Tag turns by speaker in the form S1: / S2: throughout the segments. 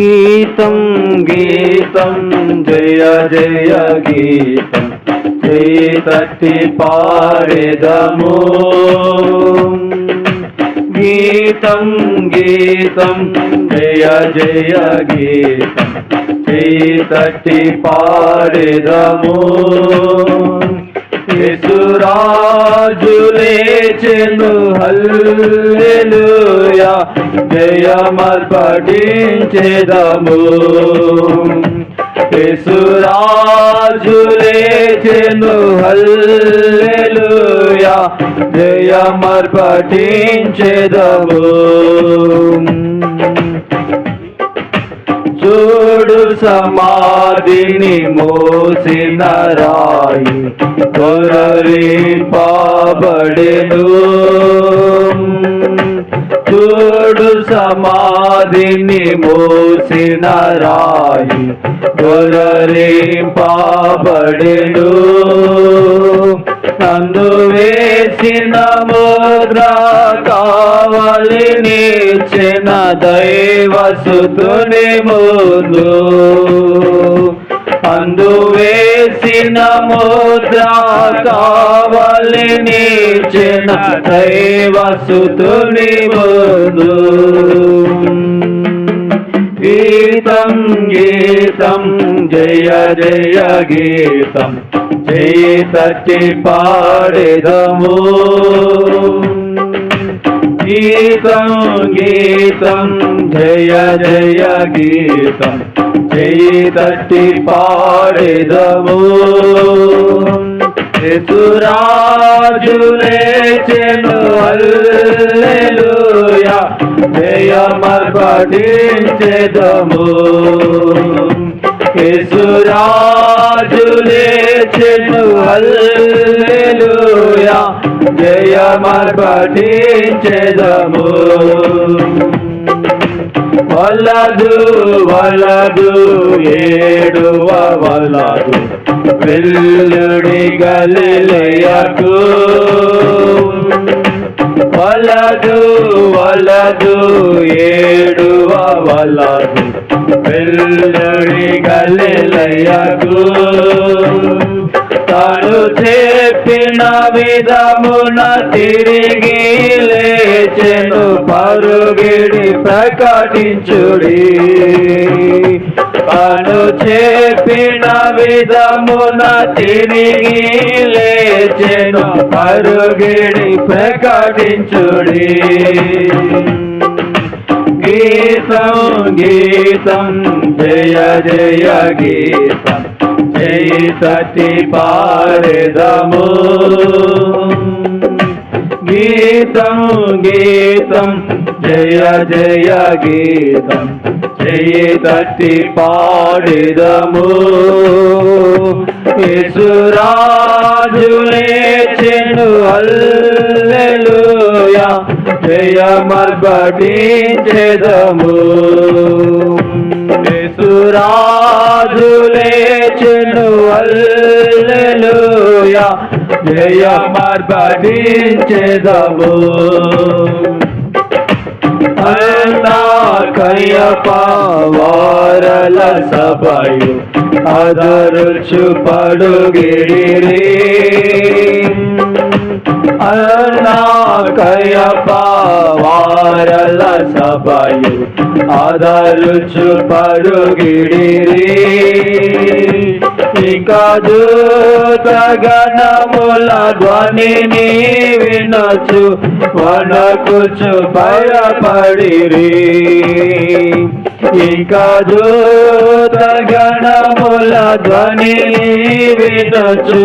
S1: గీతం గీతం జయ జయ గీతం చేయి తట్టి పాడెదము గీతం గీతం జయ జయ గీతం చేయి తట్టి పాడెదము యేసురాజు లేచెను హల్లెలూయా జయమర్పటించెదము యేసురాజులేచెను హల్లెలూయా. జయమర్పటించెదము చూడు సమాధిని మోసిన రాయి కొరలింపబడెను చూడు సమాధిని మోసిన రాయి కొరలింపబడెను నందు వేసిన ముద్ర కావలి నిచ్చిన దైవసుతుని ముందు. అందు వేసిన ముద్ర నీచిన దైవ సుతుని ముందు. గీతం గీతం జయ జయ గీతం జయ తట్టి పాడెదము. గీతం గీతం జయ జయ గీతం చేయి తట్టి పాడెదము యేసురాజు లేచెను జయమర్ పఠించెదము యేసురాజు లేచెను జయమర్ పఠించెదము వలదు వలదు ఏడువ వలదు. వెల్లుడి గలిలయకు. వలదు వలదు ఏడువ వలదు. వెల్లుడి గలిలయకు. తను చెప్పిన విధమున తిరిగి లేచెను. మరుగిడి ప్రకటించుడి. అను చెప్పిన విధమున తిరిగి లేచెను మరుగిడి ప్రకటించుడి. గీతం గీతం జయ జయ గీతం జయ సతి పారదము. గీతం గీతం జయ జయ గీతం జయ తటి పాడెదము యేసురాజు లేచెను హల్లెలూయా జయమర్పటించెదము యేసురాజు లేచెను హల్లెలూయా జయమర్పటించెదము కయ్యప వారల సభయు అదరుచు పడుగిరి అన్నా కయ్యప వారల సభయు. అదరుచు పడుగిరి గిడిరి. దూత గణముల ధ్వనిని వినొచ్చు వనకుచు భయపడిరి ఇక దూత గణముల ధ్వనిని వినొచ్చు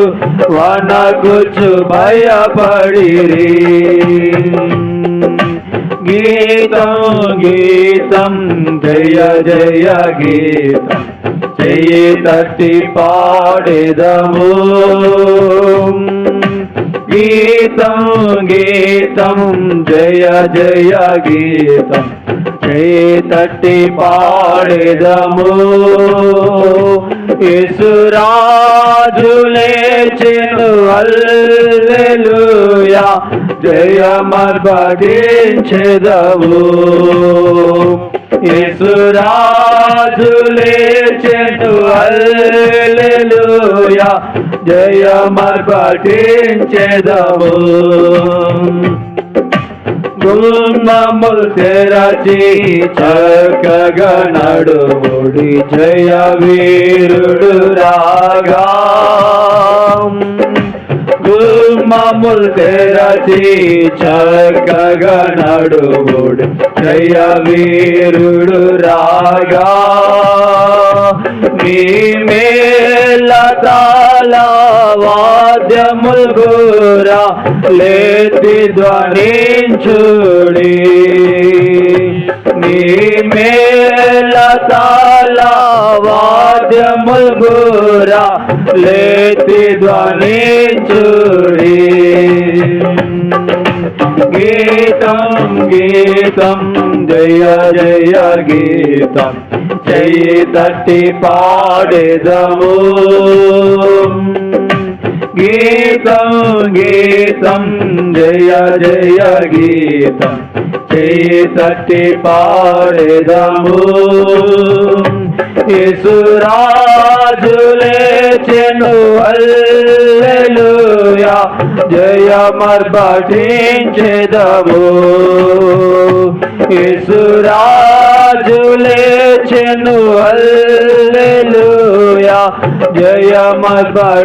S1: వనకుచు భయపడిరి గీతం గీతం జయ జయ గీతం. చెయ్యి తట్టి పాడేదము. గీతం గీతం జయ జయ గీతం. చెయ్యి తట్టి పాడెదము. యేసురాజు లేచెను హల్లెలూయా జయమర్పటించెదవు యేసురాజు లేచెను హల్లెలూయా. జయమర్పటించెదవు గుమ్మముల్ తెరచి చక్కగా నడుముడి జయ వీరుడు రాగా. గుమ్మముల్ తెరచి చక్కగా నడుముడి జయ వీరుడు రాగా. మీ మేల తాళ వాద్యముల్ గురా లేతి ధ్వనించుడి. మీ మేల తాళ వాద్యముల్ గురా లేతి ధ్వని చూడి గీతం గీతం జయ జయ గీతం చెయ్యి తట్టి పాడేదము. గీతం గీతం జయ జయ గీతం చెయ్యి తట్టి పాడేదము. యేసురాజులే చెను అల్లెలుయా జయమర్పటించెదము. యేసురాజులే చెను అల్లెలుయా జయమర్పటించెదము.